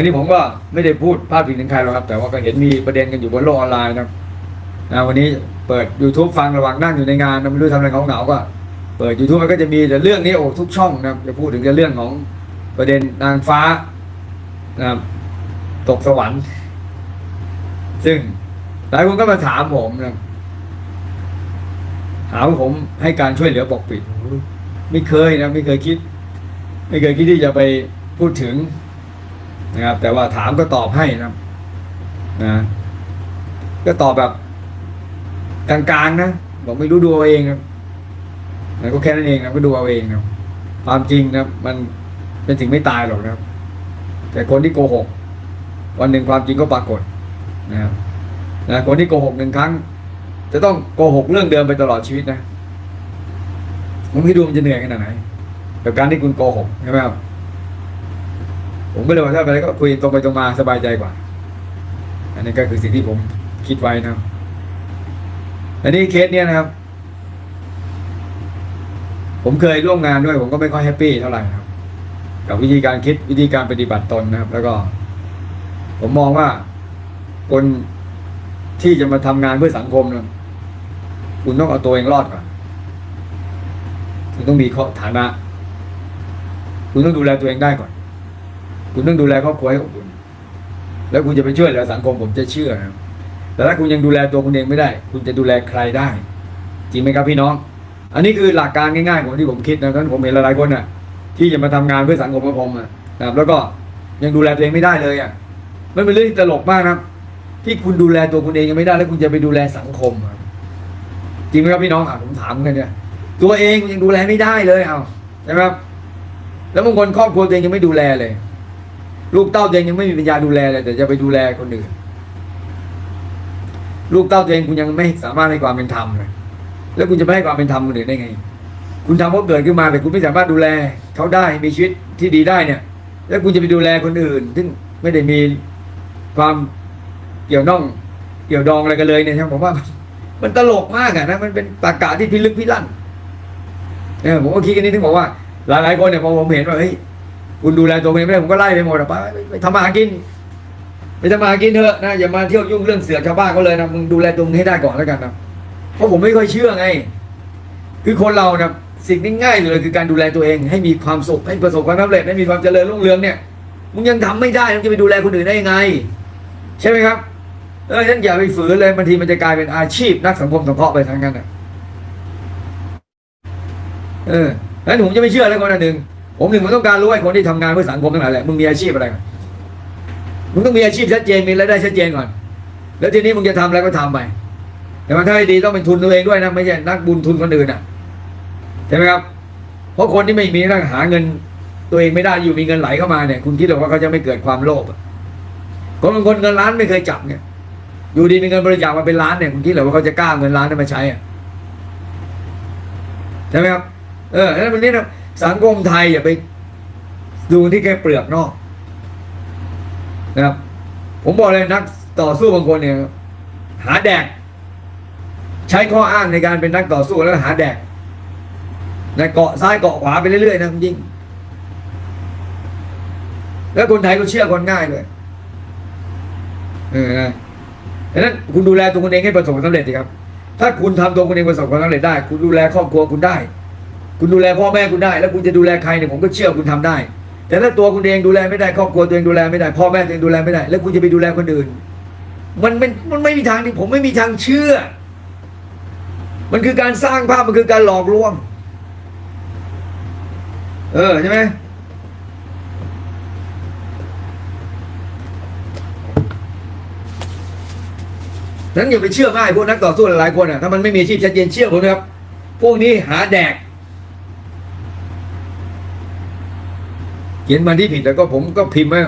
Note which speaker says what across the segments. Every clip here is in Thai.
Speaker 1: อันนี้ผมก็ไม่ได้พูดพาดพิงถึงใครหรอกครับ แต่ว่าก็เห็นมีประเด็นกันอยู่บนโลกออนไลน์นะครับนะวันนี้เปิด YouTube ฟังระหว่างนั่งอยู่ในงานนะไม่รู้ทำอะไรเขาเหงาๆก็เปิด YouTube มันก็จะมีแต่เรื่องนี้โอ้ทุกช่องนะครับจะพูดถึงแต่เรื่องของประเด็นนางฟ้านะครับตกสวรรค์ ซึ่งหลายคนก็มาถามผมนะหาว่าผมให้การช่วยเหลือปกปิด ไม่เคยนะ ไม่เคยคิด ไม่เคยคิดที่จะไปพูดถึง นะครับ แต่ว่าถามก็ตอบให้นะนะก็ตอบแบบกลางๆนะบอกไม่รู้ดูเอาเองครับนะก็แค่นั้นเองนะก็ดูเอาเองนะความจริงนะมันเป็นสิ่งไม่ตายหรอกนะแต่คนที่โกหก วันหนึ่งความจริงก็ปรากฏนะครับนะคนที่โกหกหนึ่งครั้ง จะต้องโกหกเรื่องเดิมไปตลอดชีวิตนะผมไม่ดูมันจะเหนื่อยขนาดไหนกับการที่คุณโกหกใช่ไหมครับ ผมก็เลยว่าถ้าไปแล้วก็คุยตรงไปตรงมาสบายใจกว่า อันนี้ก็คือสิ่งที่ผมคิดไว้นะอันนี้เคสเนี้ยนะครับ ผมเคยร่วมงานด้วย ผมก็ไม่ค่อยแฮปปี้เท่าไหร่ครับ กับวิธีการคิดวิธีการปฏิบัติตนนะครับ แล้วก็ ผมมองว่าคนที่จะมาทำงานเพื่อสังคมนะคุณต้องเอาตัวเองรอดก่อนคุณต้องมีข้อฐานะ คุณต้องดูแลตัวเองได้ก่อน คุณต้องดูแลครอบครัวให้อบอุ่นแล้วคุณจะไปช่วยเหลือสังคมผมจะเชื่อนะครับแต่ถ้าคุณยังดูแลตัวคุณเองไม่ได้ คุณจะดูแลใครได้ จริงไหมครับพี่น้อง อันนี้คือหลักการง่ายๆของที่ผมคิดนะนั้นผมเห็นหลายๆคนน่ะ ที่จะมาทำงานเพื่อสังคมกับผมอะนะครับแล้วก็ยังดูแลตัวเองไม่ได้เลยอะมันเป็นเรื่องตลกมากนะครับที่คุณดูแลตัวคุณเองยังไม่ได้ แล้วคุณจะไปดูแลสังคมจริงไหมครับพี่น้องอะผมถามกันเนี่ย ตัวเองคุณยังดูแลไม่ได้เลยเอาใช่ไหมครับแล้วบางคนครอบครัวตัวเองยังไม่ดูแลเลย ลูกเต้าตัวเองยังไม่มีปัญญาดูแลเลยแต่จะไปดูแลคนอื่นลูกเต้าตัวเองคุณยังไม่สามารถให้ความเป็นธรรมเลยแล้วคุณจะไม่ให้ความเป็นธรรมคนอื่นได้ไง คุณทำเขาเกิดขึ้นมาแต่คุณไม่สามารถดูแลเขาได้มีชีวิตที่ดีได้เนี่ย แล้วคุณจะไปดูแลคนอื่น ซึ่งไม่ได้มีความเกี่ยวน้องเกี่ยวดองอะไรกันเลยเนี่ยครับผมว่า มันตลกมากอะนะมันเป็นตากาที่พิลึกพิลั่นเนี่ยผมก็คิดกันนี้ถึงบอกว่า หลายๆคนเนี่ยพอผมเห็นว่าเฮ้ย คุณดูแลตัวเองไม่ได้ผมก็ไล่ไปหมดอะไปไปทำมาหากินไปทำมาหากินเถอะนะอย่ามาเที่ยวยุ่งเรื่องเสือกชาวบ้านเขาเลยนะมึงดูแลตัวมึงให้ได้ก่อนแล้วกันนะเพราะผมไม่ค่อยเชื่อไง คือคนเรานะสิ่งที่ง่ายเลยคือการดูแลตัวเอง ให้มีความสุขให้ประสบความสำเร็จให้มีความเจริญรุ่งเรืองเนี่ยมึงยังทำไม่ได้มึงจะไปดูแลคนอื่นได้ยังไง ใช่ไหมครับเออฉันอย่าไปฝืนเลยบางทีมันจะกลายเป็นอาชีพนักสังคมสงเคราะห์ไปทั้งนั้นอะเออแล้วผมจะไม่เชื่อแล้วคนหนึ่ง ผมหนึ่งผมต้องการรู้ไอ้คนที่ทำงานเพื่อสังคมทั้งหลายแหละมึงมีอาชีพอะไรมึงต้องมีอาชีพชัดเจนมีรายได้ชัดเจนก่อน แล้วทีนี้มึงจะทำอะไรก็ทำไป แต่มันถ้าให้ดีต้องเป็นทุนตัวเองด้วยนะไม่ใช่นักบุญทุนคนอื่นอะใช่ไหมครับ เพราะคนที่ไม่มีนักหาเงินตัวเองไม่ได้อยู่มีเงินไหลเข้ามาเนี่ย คุณคิดหรอว่าเขาจะไม่เกิดความโลภคนบางคนเงินล้านไม่เคยจับเนี่ย อยู่ดีมีเงินบริจาคมาเป็นล้านเนี่ยคุณคิดหรอว่าเขาจะกล้าเอาเงินล้านนั้นมาใช้อะใช่ไหมครับเออแล้ววันนี้นะ สังคมไทยอย่าไปดูที่แค่เปลือกนอกนะครับ ผมบอกเลยนักต่อสู้บางคนเนี่ยหาแดก ใช้ข้ออ้างในการเป็นนักต่อสู้แล้วหาแดกในเกาะซ้ายเกาะขวาไปเรื่อยๆนะจริงแล้วคนไทยก็เชื่อคนง่ายเลยเออนะดังนั้นคุณดูแลตัวคุณเองให้ประสบความสำเร็จสิครับ ถ้าคุณทำตัวคุณเองประสบความสำเร็จได้ คุณดูแลครอบครัวคุณได้ คุณดูแลพ่อแม่คุณได้ แล้วคุณจะดูแลใครเนี่ยผมก็เชื่อคุณทำได้ แต่ถ้าตัวคุณเองดูแลไม่ได้ครอบครัวตัวเองดูแลไม่ได้ พ่อแม่ตัวเองดูแลไม่ได้ แล้วคุณจะไปดูแลคนอื่น มันมันมันไม่มีทางที่ผมไม่มีทางเชื่อ มันคือการสร้างภาพมันคือการหลอกลวง เออใช่ไหมนั้นอย่าไปเชื่อง่ายพวกนักต่อสู้หลายๆคนอะถ้ามันไม่มีอาชีพชัดเจนเชื่อผมนะครับ พวกนี้หาแดก ขียนมาที่ผิดแล้วก็ผมก็พิมพ์ไว้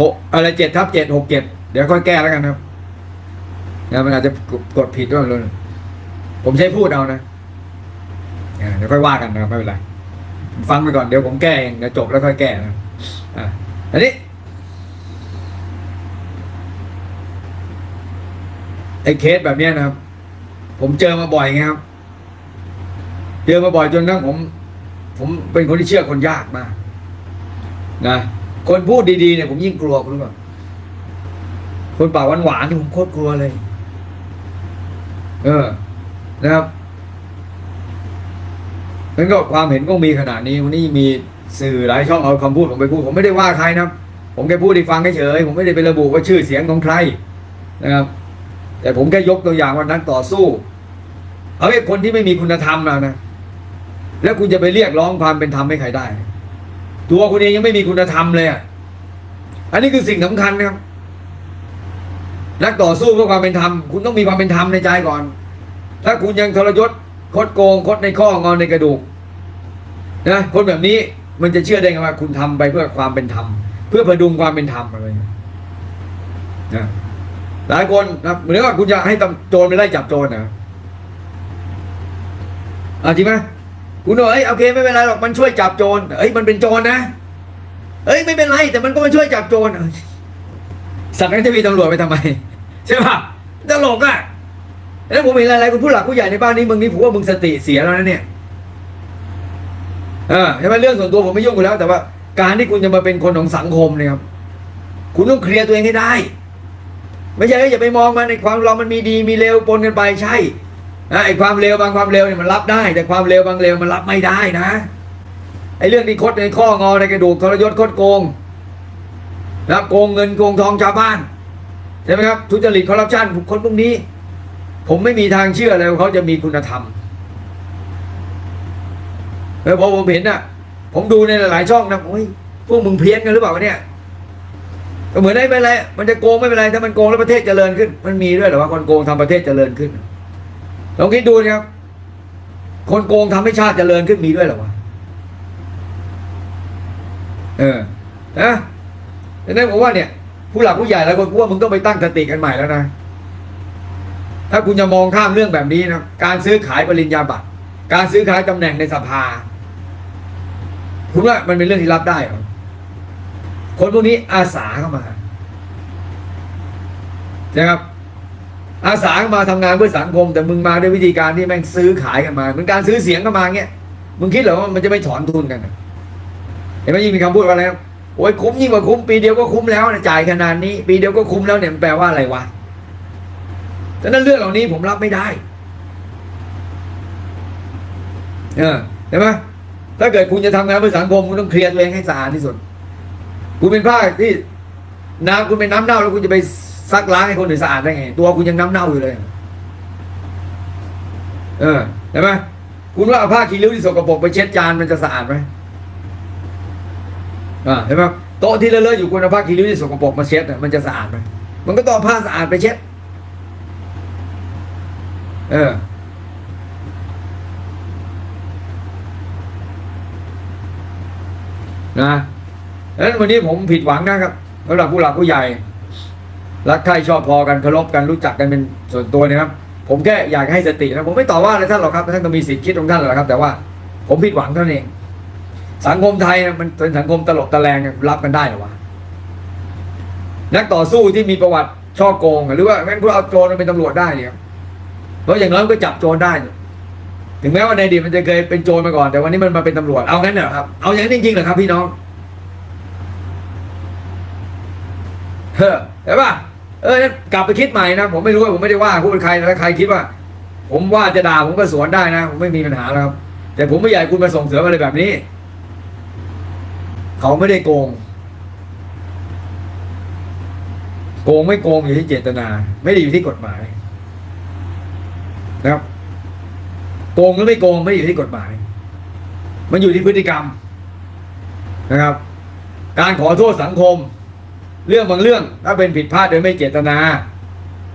Speaker 1: หกอะไรเจ็ดทับเจ็ดหกเจ็ดเดี๋ยวค่อยแก้แล้วกันครับนะมันอาจจะกดผิดด้วยเลยผมใช้พูดเอานะเดี๋ยวค่อยว่ากันนะครับไม่เป็นไรฟังไปก่อนเดี๋ยวผมแก้เองเดี๋ยวจบแล้วค่อยแก้นะอะอันนี้ไอ้เคสแบบนี้นะครับ ผมเจอมาบ่อยไงครับ เจอมาบ่อยจนทั้งผม ผมเป็นคนที่เชื่อคนยากมาก นะคนพูดดีๆเนี่ยผมยิ่งกลัวคุณรู้ป่ะคนปากหวานๆนี่ผมโคตรกลัวเลย เออ นะครับนั่นก็ความเห็นก็มีขนาดนี้วันนี้มีสื่อหลายช่องเอาคำพูดผมไปพูด ผมไม่ได้ว่าใครนะครับ ผมแค่พูดให้ฟังเฉยๆผมไม่ได้ไประบุว่าชื่อเสียงของใครนะครับ แต่ผมแค่ยกตัวอย่างวันนั้นต่อสู้ เอาไอ้คนที่ไม่มีคุณธรรมนะนะแล้วคุณจะไปเรียกร้องความเป็นธรรมให้ใครได้ ตัวคุณเองยังไม่มีคุณธรรมเลยอะอันนี้คือสิ่งสำคัญนะครับนักต่อสู้เพื่อความเป็นธรรมคุณต้องมีความเป็นธรรมในใจก่อน ถ้าคุณยังทรยศคดโกงคดในข้องอนในกระดูกนะคนแบบนี้มันจะเชื่อได้ไงว่าคุณทำไปเพื่อความเป็นธรรมเพื่อพดุงความเป็นธรรมอะไรนะหลายคนนะเหมือนว่าคุณจะให้ตำโจรไปไล่จับโจรนะอะจริงไหม คุณบอกเอ้ยโอเคไม่เป็นไรหรอกมันช่วยจับโจรเอ้ยมันเป็นโจรนะ เอ้ยไม่เป็นไร แต่มันก็มาช่วยจับโจรสัตว์นั้นจะมีตำรวจไปทำไม ใช่ป่ะตลกอะแล้วผมเห็นอะไรๆคุณผู้หลักผู้ใหญ่ในบ้านนี้มึงนี่ผมว่ามึงสติเสียแล้วนะเนี่ยเออใช่ไหมเรื่องส่วนตัวผมไม่ยุ่งอยู่แล้ว แต่ว่าการที่คุณจะมาเป็นคนของสังคมเนี่ยครับ คุณต้องเคลียร์ตัวเองให้ได้ ไม่ใช่อย่าไปมองมันในความเรามันมีดีมีเลวปนกันไปใช่ ไอ้ความเลวบางความเลวเนี่ยมันรับได้ แต่ความเลวบางเลวมันรับไม่ได้นะไอ้เรื่องที่คดในข้องอในกระดูกทรยศคดโกงนะโกงเงินโกงทองชาวบ้านใช่ไหมครับทุจริตคอร์รัปชันคนพวกนี้ ผมไม่มีทางเชื่อเลยว่าเขาจะมีคุณธรรมเออพอผมเห็นน่ะ ผมดูในหลายช่องนะโอ้ยพวกมึงเพี้ยนกันหรือเปล่าเนี่ยก็เหมือนได้ไม่เป็นไรมันจะโกงไม่เป็นไรถ้ามันโกงแล้วประเทศเจริญขึ้น มันมีด้วยหรอว่าคนโกงทำประเทศเจริญขึ้น ลองคิดดูนะครับ คนโกงทำให้ชาติเจริญขึ้นมีด้วยหรอวะ เออ นะดังนั้นผมว่าเนี่ย ผู้หลักผู้ใหญ่หลายคนกูว่ามึงต้องไปตั้งสติกันใหม่แล้วนะ ถ้าคุณจะมองข้ามเรื่องแบบนี้นะ การซื้อขายปริญญาบัตร การซื้อขายตำแหน่งในสภา คุณว่ามันเป็นเรื่องที่รับได้หรอ คนพวกนี้อาสาเข้ามานะครับ อาสามาทำงานเพื่อสังคม แต่มึงมาด้วยวิธีการที่แม่งซื้อขายกันมาเหมือนการซื้อเสียงกันมาเงี้ยมึงคิดเหรอว่ามันจะไม่ถอนทุนกันเห็นไหมยิ่งมีคำพูดว่าอะไรครับโอ้ยคุ้มยิ่งกว่าคุ้มปีเดียวก็คุ้มแล้วนะจ่ายขนาดนี้ ปีเดียวก็คุ้มแล้วเนี่ยมันแปลว่าอะไรวะแต่นั้นเรื่องเหล่านี้ผมรับไม่ได้เออเห็นไหมถ้าเกิดคุณจะทำงานเพื่อสังคมคุณต้องเคลียร์ตัวเองให้สะอาดที่สุด คุณเป็นผ้าที่น้ำคุณเป็นน้ำเน่าแล้วคุณจะไป ซักล้างให้คนอื่นสะอาดได้ไง ตัวคุณยังน้ำเน่าอยู่เลย เออเห็นไหมคุณว่าเอาผ้าคีริ้วที่สกปรกไปเช็ดจานมันจะสะอาดไหมอ่าเห็นไหมโต๊ะที่เลอะๆอยู่คุณเอาผ้าคีริ้วที่สกปรกมาเช็ดน่ะมันจะสะอาดไหมมันก็ต้องผ้าสะอาดไปเช็ด เออนะดังนั้นวันนี้ผมผิดหวังนะครับสำหรับผู้หลักผู้ใหญ่ รักใครชอบพอกันเคารพกันรู้จักกันเป็นส่วนตัวนะครับ ผมแค่อยากให้สตินะผมไม่ต่อว่าอะไรท่านหรอกครับท่านก็มีสิทธิ์คิดของท่านแหละครับ แต่ว่าผมผิดหวังเท่านั้นเอง สังคมไทยนะมันเป็นสังคมตลกตะแลงรับกันได้หรอวะนักต่อสู้ที่มีประวัติช่อโกง หรือว่าแม่งพวกเอาโจรมาเป็นตำรวจได้เนี่ยเพราะอย่างน้อยก็จับโจรได้ ถึงแม้ว่าในอดีตมันจะเคยเป็นโจรมาก่อน แต่วันนี้มันมาเป็นตำรวจเอางั้นเหรอครับเอาอย่างนั้นจริงๆเหรอครับ พี่น้องเฮ้อเห็นปะ เออกลับไปคิดใหม่นะผมไม่รู้ว่าผมไม่ได้ว่าพูดใครถ้าใครคิดว่า ผมว่าจะด่าผมก็สวนได้นะผมไม่มีปัญหาแล้วครับแต่ผมไม่อยากให้คุณมาส่งเสริมอะไรแบบนี้ เขาไม่ได้โกง โกงไม่โกงอยู่ที่เจตนา ไม่ได้อยู่ที่กฎหมายนะครับ โกงหรือไม่โกงไม่อยู่ที่กฎหมาย มันอยู่ที่พฤติกรรมนะครับ การขอโทษสังคม เรื่องบางเรื่องถ้าเป็นผิดพลาดโดยไม่เจตนา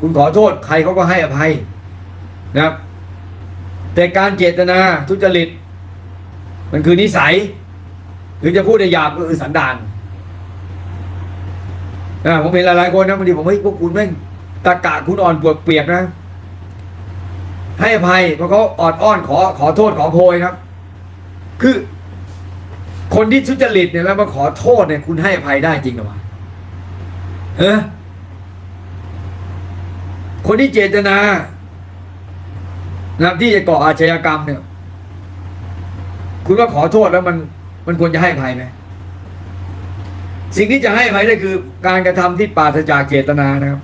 Speaker 1: คุณขอโทษใครเขาก็ให้อภัยนะครับ แต่การเจตนาทุจริต มันคือนิสัย หรือจะพูดในหยาบก็คือสันดานนะผมเห็นหลายๆคนนะบางทีผมเฮ้ยพวกคุณแม่งตะกะคุณอ่อนปวดเปียกนะ ให้อภัยเพราะเขาออดอ้อนขอขอโทษขอโพยครับ คือ คนที่ทุจริตเนี่ยแล้วมาขอโทษเนี่ยคุณให้อภัยได้จริงหรือวะ เฮ้คนที่เจตนานะที่จะก่ออาชญากรรมเนี่ย คุณว่าขอโทษแล้วมัน มันควรจะให้อภัยไหมสิ่งที่จะให้อภัยได้คือการกระทำที่ปราศจากเจตนานะครับ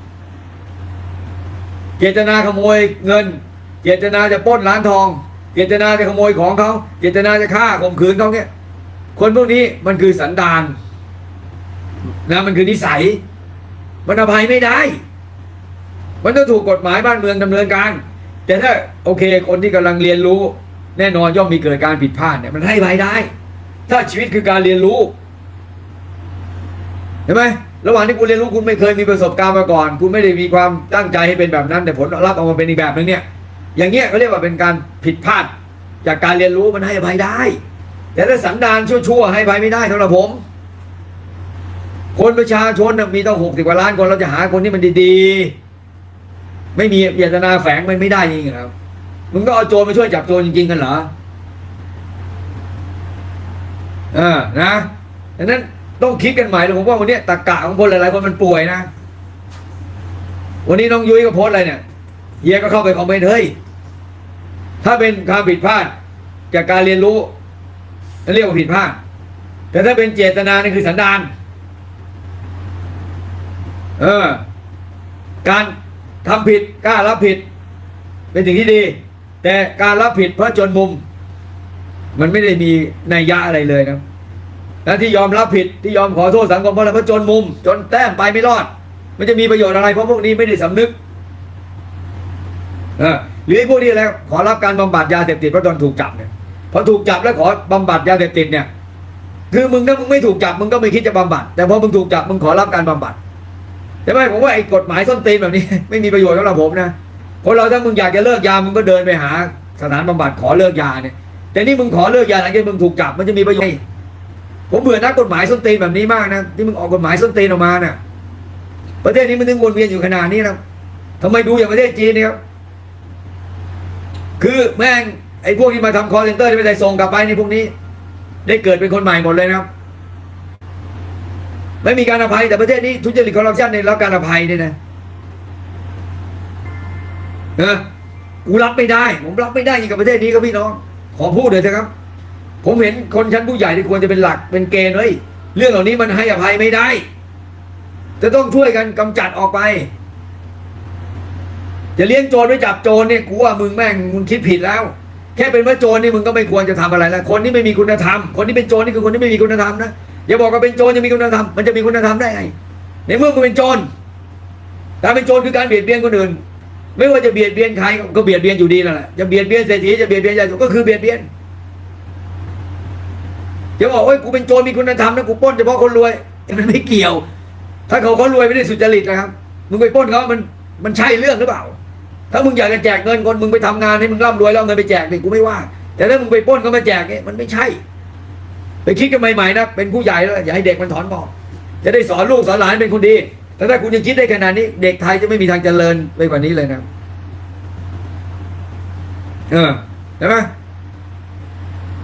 Speaker 1: เจตนาขโมยเงิน เจตนาจะปล้นร้านทอง เจตนาจะขโมยของเขา เจตนาจะฆ่าข่มขืนเขาเนี่ย คนพวกนี้มันคือสันดานนะมันคือนิสัย มันอภัยไม่ได้ มันต้องถูกกฎหมายบ้านเมืองดำเนินการ แต่ถ้าโอเค คนที่กำลังเรียนรู้ แน่นอนย่อมมีเกิดการผิดพลาดเนี่ยมันให้อภัยได้ ถ้าชีวิตคือการเรียนรู้เห็นไหมระหว่างที่คุณเรียนรู้คุณไม่เคยมีประสบการณ์มาก่อน คุณไม่ได้มีความตั้งใจให้เป็นแบบนั้น แต่ผลลัพธ์ออกมาเป็นอีกแบบนึงเนี่ยอย่างเงี้ยเขาเรียกว่าเป็นการผิดพลาด จากการเรียนรู้มันให้อภัยได้ แต่ถ้าสันดานชั่วๆให้อภัยไม่ได้สำหรับผม คนประชาชนมีตั้งหกสิบกว่าล้านคนเราจะหาคนที่มันดีๆ ไม่มีเจตนาแฝงมันไม่ได้จริงๆครับมึงก็เอาโจรมาช่วยจับโจรจริงๆกันเหรอเออนะดังนั้นต้องคิดกันใหม่เลยผมว่าวันนี้ตะกะของคนหลายๆคนมันป่วยนะ วันนี้น้องยุ้ยก็โพสอะไรเนี่ยเฮียก็เข้าไปคอมเมนต์เฮ้ยถ้าเป็นความผิดพลาดจากการเรียนรู้เรียกว่าผิดพลาด แต่ถ้าเป็นเจตนานี่คือสันดาน เออ การทำผิดกล้ารับผิด เป็นสิ่งที่ดี แต่การรับผิดเพราะจนมุม มันไม่ได้มีนัยยะอะไรเลยนะและที่ยอมรับผิดที่ยอมขอโทษสังคมเพราะอะไรเพราะจนมุม จนแต้มไปไม่รอด มันจะมีประโยชน์อะไรเพราะพวกนี้ไม่ได้สำนึกเออหรือไอ้พวกนี้อะไรขอรับการบำบัดยาเสพติดเพราะตอนถูกจับเนี่ยพอถูกจับแล้วขอบำบัดยาเสพติดเนี่ย คือมึงถ้ามึงไม่ถูกจับมึงก็ไม่คิดจะบำบัด แต่พอมึงถูกจับมึงขอรับการบำบัด ใช่ไหมผมว่าไอ้กฎหมายส้นตีนแบบนี้ ไม่มีประโยชน์สำหรับผมนะคนเราถ้ามึงอยากจะเลิกยามึงก็เดินไปหา สถานบำบัดขอเลิกยาเนี่ยแต่นี่มึงขอเลิกยาหลังจากมึงถูกจับมันจะมีประโยชน์ผมเบื่อนักกฎหมายส้นตีนแบบนี้มากนะที่มึงออกกฎหมายส้นตีนออกมาเนี่ยประเทศนี้มันถึงวนเวียนอยู่ขนาดนี้นะทำไมดูอย่างประเทศจีนเนี่ยคือแม่งไอ้พวกที่มาทำคอร์เซนเตอร์ที่ไม่ได้ส่งกลับไปในพวกนี้ ได้เกิดเป็นคนใหม่หมดเลยนะครับ ไม่มีการอภัยแต่ประเทศนี้ทุจริตคอร์รัปชันเนี่ยรับการอภัยเนี่ยนะเออกูรับไม่ได้ ผมรับไม่ได้อีกกับประเทศนี้ครับพี่น้อง ขอพูดเลยนะครับ ผมเห็นคนชั้นผู้ใหญ่ที่ควรจะเป็นหลักเป็นเกณฑ์เฮ้ยเรื่องเหล่านี้มันให้อภัยไม่ได้ จะต้องช่วยกันกำจัดออกไป จะเลี้ยงโจรไว้จับโจรเนี่ยกูว่ามึงแม่งมึงคิดผิดแล้ว แค่เป็นว่าโจรนี่มึงก็ไม่ควรจะทำอะไรแล้วคนที่ไม่มีคุณธรรม คนที่เป็นโจรนี่คือคนที่ไม่มีคุณธรรมนะ อย่าบอกว่าเป็นโจรจะมีคุณธรรมมันจะมีคุณธรรมได้ไงในเมื่อมึงเป็นโจรการเป็นโจรคือการเบียดเบียนคนอื่น ไม่ว่าจะเบียดเบียนใครก็เบียดเบียนอยู่ดีนั่นแหละจะเบียดเบียนเศรษฐีจะเบียดเบียนญาติก็คือเบียดเบียนจะบอกว่ากูเป็นโจรมีคุณธรรมนะกูป้นเฉพาะคนรวยมันไม่เกี่ยว ถ้าเขาเขารวยไม่ได้สุจริตนะครับมึงไปป้นเขามันมันใช่เรื่องหรือเปล่า ถ้ามึงอยากจะแจกเงินคนมึงไปทำงานให้มึงร่ำรวยแล้วเงินไปแจกนี่กูไม่ว่า แต่ถ้ามึงไปป้นเขามาแจกเนี่ยมันไม่ใช่ ไปคิดกันใหม่ๆนะเป็นผู้ใหญ่แล้วอย่าให้เด็กมันถอนบอกจะได้สอนลูกสอนหลานเป็นคนดี แต่ถ้าคุณยังคิดได้ขนาดนี้ เด็กไทยจะไม่มีทางเจริญไปกว่านี้เลยนะ เออใช่ไหม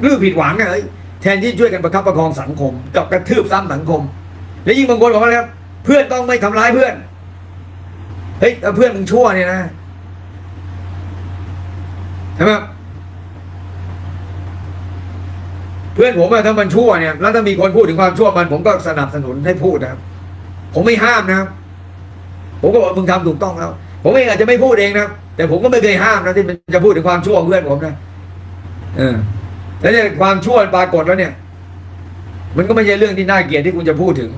Speaker 1: เรื่อผิดหวังอะเอ้ยแทนที่ช่วยกันประคับประคองสังคม กับกระทืบซ้ำสังคม แล้วยิ่งบางคนบอกว่าอะไรครับ เพื่อนต้องไม่ทำร้ายเพื่อน เฮ้ยถ้าเพื่อนมึงชั่วเนี่ยนะใช่ไหม เพื่อนผมอะถ้ามันชั่วเนี่ยแล้วถ้ามีคนพูดถึงความชั่วมันผมก็สนับสนุนให้พูดนะครับ ผมไม่ห้ามนะครับผมก็บอกมึงทำถูกต้องแล้ว ผมเองอาจจะไม่พูดเองนะแต่ผมก็ไม่เคยห้ามนะที่มันจะพูดถึงความชั่วของเพื่อนผมนะเออแล้วเนี่ยความชั่วปรากฏแล้วเนี่ย มันก็ไม่ใช่เรื่องที่น่าเกลียดที่คุณจะพูดถึง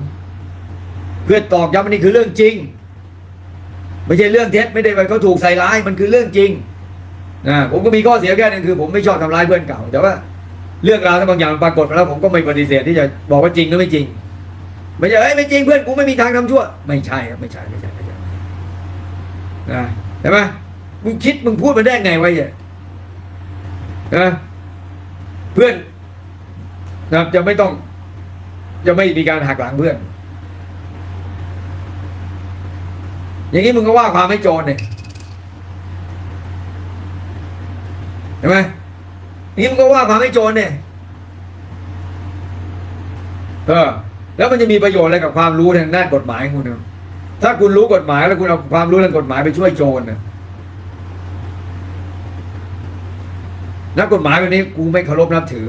Speaker 1: เพื่อตอกย้ำนี่คือเรื่องจริง ไม่ใช่เรื่องเท็จไม่ได้ไปเขาถูกใส่ร้ายมันคือเรื่องจริงนะผมก็มีข้อเสียแค่นึงคือ ผมไม่ชอบทำร้ายเพื่อนเก่า แต่ว่า เรื่องราวบางอย่างปรากฏมาแล้วผมก็ไม่ปฏิเสธที่จะบอกว่าจริงหรือไม่จริง ไม่ใช่เอ้ยไม่จริงเพื่อนกูไม่มีทางทำชั่ว ไม่ใช่ครับไม่ใช่ไม่ใช่ไม่ใช่ใช่นะใช่ไหมมึงคิดมึงพูดมาได้ไงวะเนี่ยนะเพื่อนนะจะไม่ต้อง จะไม่มีการหักหลังเพื่อน อย่างนี้มึงก็ว่าความไม่โจรเนี่ยเห็นไหม นี่มันก็ว่าความไม่โจรเนี่ยเออ แล้วมันจะมีประโยชน์อะไรกับความรู้ทางด้านกฎหมายคุณเนี่ยถ้าคุณรู้กฎหมายแล้วคุณเอาความรู้ทางกฎหมายไปช่วยโจรเนี่ยนักกฎหมายแบบนี้กูไม่เคารพนับถือ